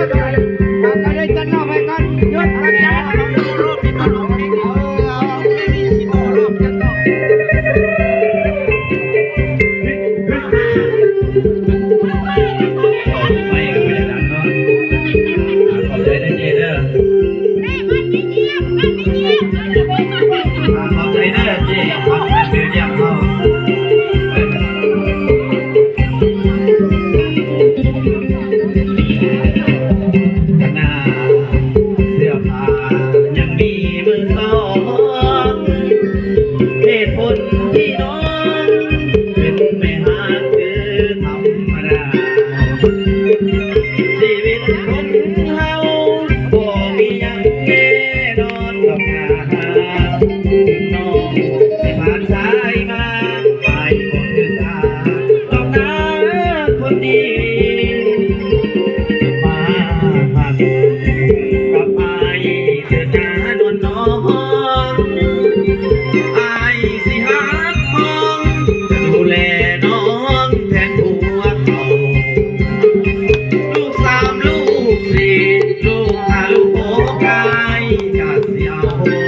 Música คนที่นอนเป็นไม่หาคือธรรมดาชีวิตคนเฮาบ่มียังแน่นอนกับกนาน้องไปผ่านสายมาไปบ่คือสาต้องนาคนดีมาหา Thank you.